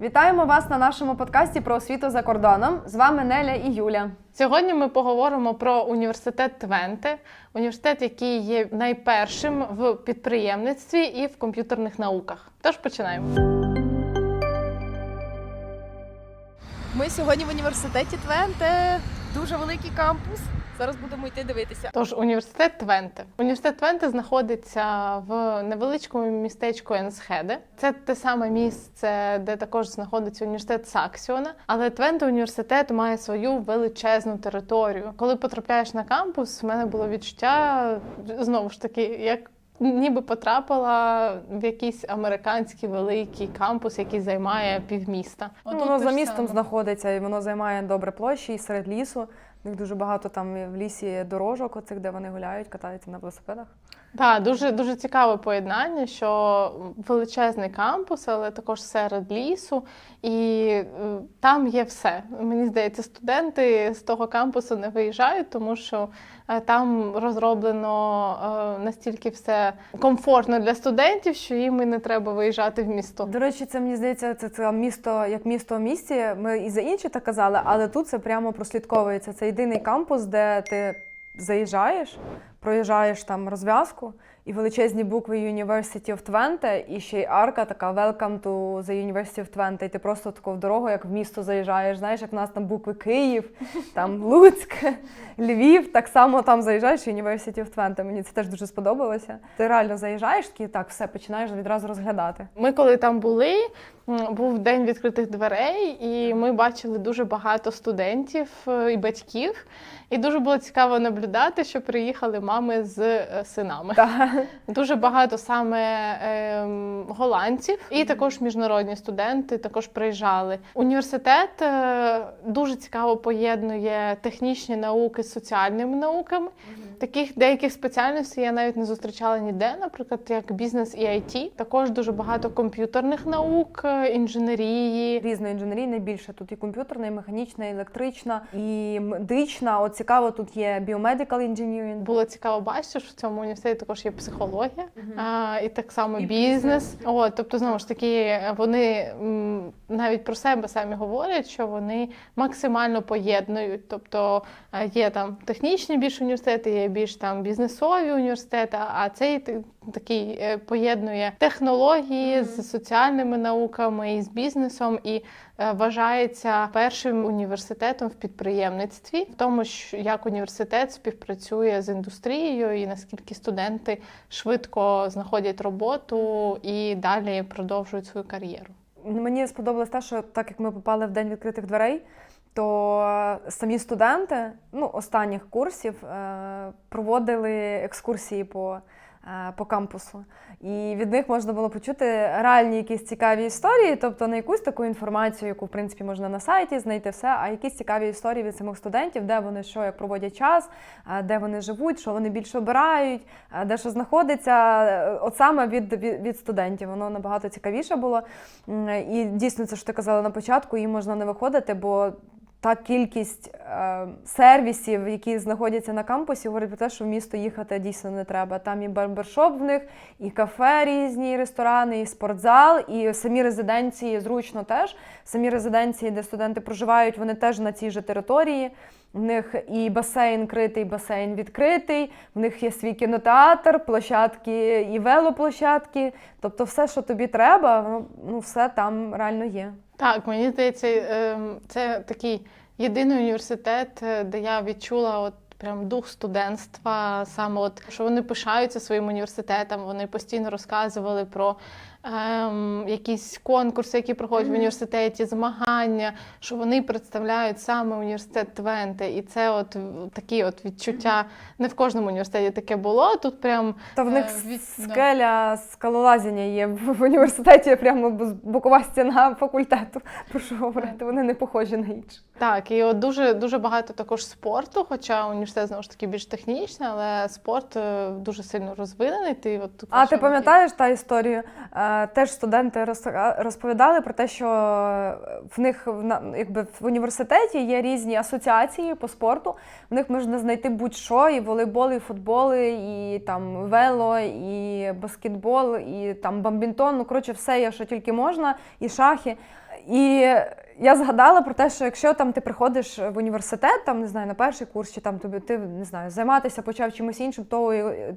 Вітаємо вас на нашому подкасті про освіту за кордоном. З вами Неля і Юля. Сьогодні ми поговоримо про університет Твенте, університет, який є найпершим в підприємництві і в комп'ютерних науках. Тож починаємо. Ми сьогодні в університеті Твенте. Дуже великий кампус. Зараз будемо йти дивитися. Тож університет Твенте. Університет Твенте знаходиться в невеличкому містечку Енсхеде. Це те саме місце, де також знаходиться університет Саксіона. Але Твенте університет має свою величезну територію. Коли потрапляєш на кампус, в мене було відчуття знову ж таки, як. Ніби потрапила в якийсь американський великий кампус, який займає півміста. Ну, Отут воно за містом саме. знаходиться і воно займає добре площі і серед лісу. У них дуже багато там в лісі дорожок, оцих, де вони гуляють, катаються на велосипедах. Так, дуже дуже цікаве поєднання, що величезний кампус, але також серед лісу, і е, там є все. Мені здається, студенти з того кампусу не виїжджають, тому що е, там розроблено е, настільки все комфортно для студентів, що їм і не треба виїжджати в місто. До речі, це мені здається, це, це місто як місто в місті. Ми і за інші так казали, але тут це прямо прослідковується. Це єдиний кампус, де ти заїжджаєш, проїжджаєш там розв'язку. І величезні букви University of Twente, і ще й арка така Welcome to the University of Twente. І ти просто тако в дорогу, як в місто заїжджаєш. Знаєш, як в нас там букви Київ, там Луцьк, Львів. Так само там заїжджаєш і University of Twente. Мені це теж дуже сподобалося. Ти реально заїжджаєш, такий так, все починаєш відразу розглядати. Ми, коли там були, був день відкритих дверей, і ми бачили дуже багато студентів е, і батьків. І дуже було цікаво наблюдати, що приїхали мами з е, синами. Так. Дуже багато саме ем, голландців, і також міжнародні студенти також приїжджали. Університет е, дуже цікаво поєднує технічні науки з соціальними науками. Таких деяких спеціальностей я навіть не зустрічала ніде, наприклад, як бізнес і IT. Також дуже багато комп'ютерних наук, е, інженерії. Різної інженерії найбільше. Тут і комп'ютерна, і механічна, і електрична, і медична. От цікаво, тут є biomedical engineering. Було цікаво бачити, що в цьому університеті також є психологія, а, і так само І бізнес. О, тобто, знову ж таки, вони навіть про себе самі говорять, що вони максимально поєднують. Тобто е, є там технічні більш університети, є більш там бізнесові університети, а цей такий е, поєднує технології з соціальними науками і з бізнесом, і е, вважається першим університетом в підприємництві, в тому, що як університет співпрацює з індустрією, і наскільки студенти швидко знаходять роботу і далі продовжують свою кар'єру. Мені сподобалось те, що так як ми попали в день відкритих дверей, то самі студенти ну, останніх курсів е, проводили екскурсії по, е, по кампусу. І від них можна було почути реальні якісь цікаві історії, тобто не якусь таку інформацію, яку в принципі можна на сайті знайти все, а якісь цікаві історії від самих студентів, де вони що як проводять час, е, де вони живуть, що вони більше обирають, е, де що знаходиться. Е, От саме від, від, від студентів воно набагато цікавіше було. І дійсно, це що ти казала на початку, їм можна не виходити, бо та кількість е, сервісів, які знаходяться на кампусі, говорить про те, що в місто їхати дійсно не треба. Там і барбершоп в них, і кафе різні, і ресторани, і спортзал, і самі резиденції зручно теж. Самі резиденції, де студенти проживають, вони теж на цій же території. В них і басейн критий, і басейн відкритий, в них є свій кінотеатр, площадки і велоплощадки. Тобто, все, що тобі треба, ну все там реально є. Так, мені здається, ем, це такий єдиний університет, е, де я відчула от прям дух студентства, саме от що вони пишаються своїм університетом. Вони постійно розказували про ем, якісь конкурси, які проходять в університеті, змагання, що вони представляють саме університет Твенте. І це от такі от відчуття. Не в кожному університеті таке було. Тут прям Та в них Е, від- да. скеля скалолазіння є в університеті, прямо бокова стіна факультету. Про що говорити? Вони не похожі на інші. Так, і от дуже дуже багато також спорту, хоча університет знову ж таки більш технічний, але спорт е, дуже сильно розвинений. Ти от А ти пам'ятаєш та історію? Е, Е, Теж студенти роз- розповідали про те, що в них в на- якби в університеті є різні асоціації по спорту. В них можна знайти будь-що, і волейбол, і футбол, і там вело, і баскетбол, і там бамбінтон. Ну коротше, все є, що тільки можна, і шахи. І я згадала про те, що якщо там ти приходиш в університет, там не знаю, на перший курс, чи там тобі ти не знаю, займатися почав чимось іншим, то е,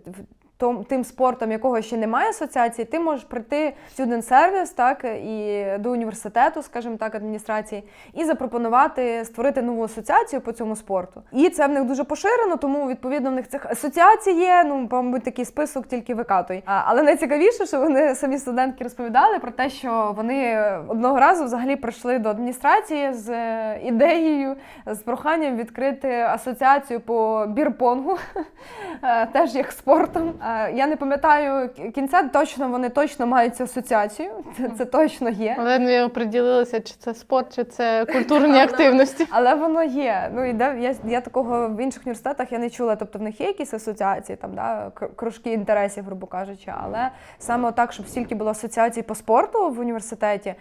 тим спортом, якого ще немає асоціації, ти можеш прийти в student service, так і до університету, скажімо так, адміністрації, і запропонувати створити нову асоціацію по цьому спорту. І це в них дуже поширено, тому відповідно в них цих асоціацій є. Ну, мабуть, такий список тільки викатуй. Але найцікавіше, що вони самі студентки розповідали про те, що вони одного разу взагалі прийшли до адміністрації з е, ідеєю, з проханням відкрити асоціацію по бірпонгу, е, теж як спортом. Е, Я не пам'ятаю кінця, точно вони точно мають цю асоціацію. Це, це точно є. Але не оприділилися, чи це спорт, чи це культурні активності. Але воно є. Ну і де я, я такого в інших університетах я не чула. Тобто в них є якісь асоціації, там да кружки інтересів, грубо кажучи. Але саме так, щоб стільки було асоціацій по спорту в університеті,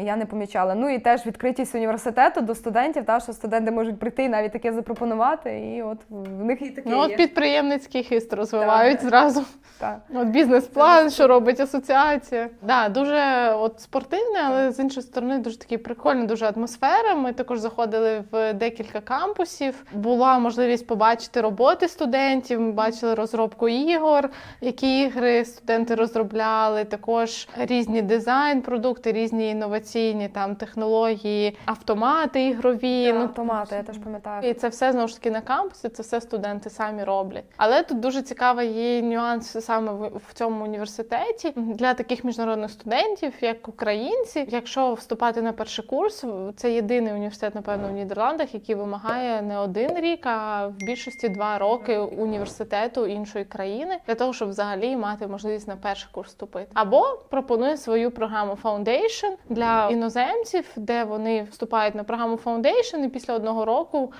я не помічала. Ну і теж відкритість університету до студентів, та що студенти можуть прийти і навіть таке запропонувати. І от в них і таке Ну, от є. підприємницький хист розвивають Так. зразу. Так. От бізнес-план, що робить асоціація. Да, дуже от спортивне, але з іншої сторони дуже такі прикольна, дуже атмосфера. Ми також заходили в декілька кампусів. Була можливість побачити роботи студентів. Ми бачили розробку ігор, які ігри студенти розробляли. Також різні дизайн-продукти, різні інноваційні там технології, автомати ігрові. Ну, Ну автомати, я теж пам'ятаю. і це все знову ж таки на кампусі, це все студенти самі роблять. Але тут дуже цікавий є нюанс саме в, в цьому університеті для таких міжнародних студентів, як українці. Якщо вступати на перший курс, це єдиний університет, напевно, в Нідерландах, який вимагає не один рік, а в більшості два роки університету іншої країни для того, щоб взагалі мати можливість на перший курс вступити. Або пропонує свою програму Foundation для іноземців, де вони вступають на програму Foundation і після одного року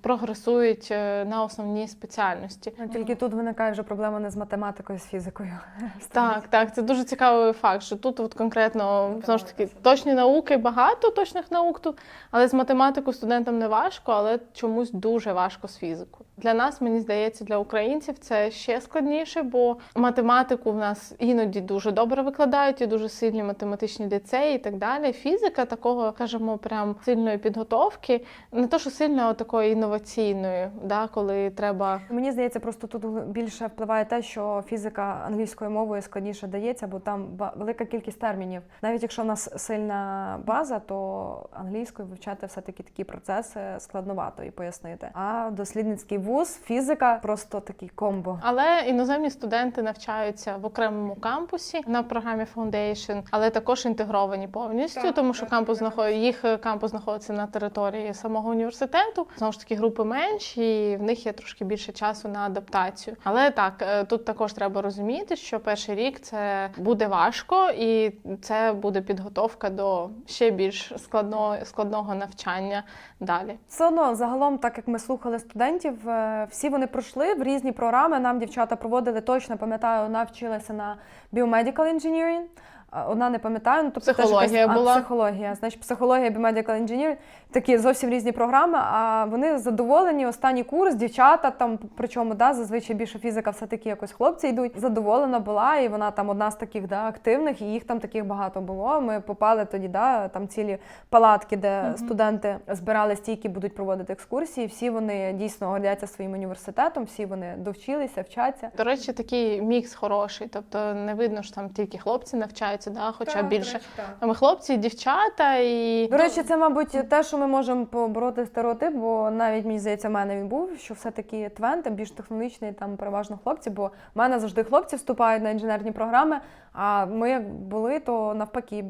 прогресують е, на основній спеціальності. Тільки тут виникає вже проблема не з математикою, а з фізикою. Так, так, це дуже цікавий факт, що тут от конкретно знову ж таки точні науки багато точних наук тут, але з математикою студентам не важко, але чомусь дуже важко з фізикою. Для нас, мені здається, для українців це ще складніше, бо математику в нас іноді дуже добре викладають, і дуже сильні математичні ліцеї і так далі. Фізика такого, скажімо, прям сильної підготовки, не то, що сильної, а такої інноваційної, да, коли треба Мені здається, просто тут більше впливає те, що фізика англійською мовою складніше дається, бо там ба- велика кількість термінів. Навіть якщо в нас сильна база, то англійською вивчати все-таки такі процеси складновато і пояснити. А дослідницький вуз, фізика просто такий комбо. Але іноземні студенти навчаються в окремому кампусі на програмі Foundation, але також інтегровані повністю, Так, тому що так, кампус так. знаход... їх кампус знаходиться на території самого університету. Знову ж таки, групи менші, і в них є трошки більше часу на адаптацію. Але так, тут також треба розуміти, що перший рік це буде важко, і це буде підготовка до ще більш складного складного навчання далі. Все одно, загалом, так як ми слухали студентів, е, всі вони пройшли в різні програми. Нам дівчата проводили точно, пам'ятаю, вона вчилася на biomedical engineering. А Одна не пам'ятаю, ну тобто теж Психологія а, була. психологія. Значить, психологія, biomedical engineering, такі зовсім різні програми. А вони задоволені. Останній курс, дівчата там, причому да, зазвичай більше фізика, все таки якось хлопці йдуть. Задоволена була, і вона там одна з таких да, активних, і їх там таких багато було. Ми попали тоді, да, там цілі палатки, де Мгм. студенти збирали стійки, будуть проводити екскурсії. Всі вони дійсно гордяться своїм університетом, всі вони довчилися, вчаться. До речі, такий мікс хороший, тобто не видно, що там тільки хлопці навчаються, да, хоча більше. Там хлопці, дівчата, і До речі, це, мабуть, те, що ми можемо побороти стереотип, бо навіть мені здається, в мене він був, що все-таки твенти більш технологічний, там переважно хлопці, бо в мене завжди хлопці вступають на інженерні програми. А ми як були, то навпаки,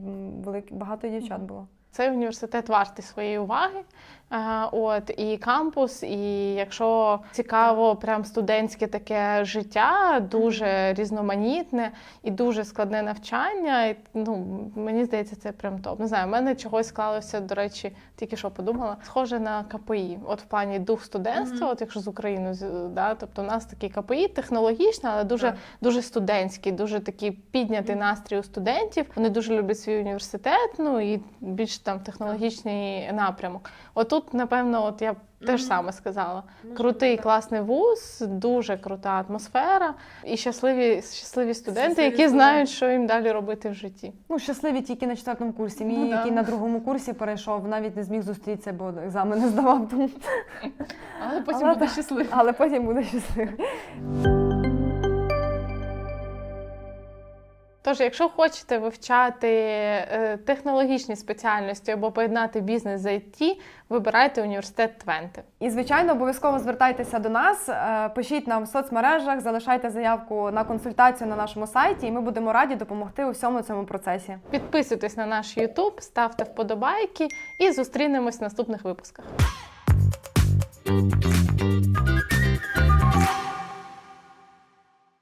багато дівчат було. цей університет вартий своєї уваги. От і кампус, і якщо цікаво, прям студентське таке життя, дуже різноманітне і дуже складне навчання. І, ну мені здається, це прям топ. Не знаю, в мене чогось склалося, до речі, тільки що подумала, схоже на КПІ. От в плані дух студентства, от якщо з України, да, тобто у нас такий КПІ технологічний, але дуже Так. дуже студентський, дуже такий піднятий настрій у студентів. Вони дуже люблять свій університет, ну і більш там технологічний напрямок. Отут, напевно, от я б теж саме сказала. Крутий, класний вуз, дуже крута атмосфера і щасливі, щасливі студенти, які знають, що їм далі робити в житті. Ну, щасливі тільки на четвертому курсі. Мій, Ну, да. який на другому курсі перейшов, навіть не зміг зустрітися, бо екзамени здавав. Тому... Але потім Але буде так. щасливий. Але потім буде щасливий. Тож, якщо хочете вивчати е, технологічні спеціальності або поєднати бізнес з IT, вибирайте університет Твенти. І, звичайно, обов'язково звертайтеся до нас, е, пишіть нам в соцмережах, залишайте заявку на консультацію на нашому сайті, і ми будемо раді допомогти у всьому цьому процесі. Підписуйтесь на наш YouTube, ставте вподобайки і зустрінемось в наступних випусках.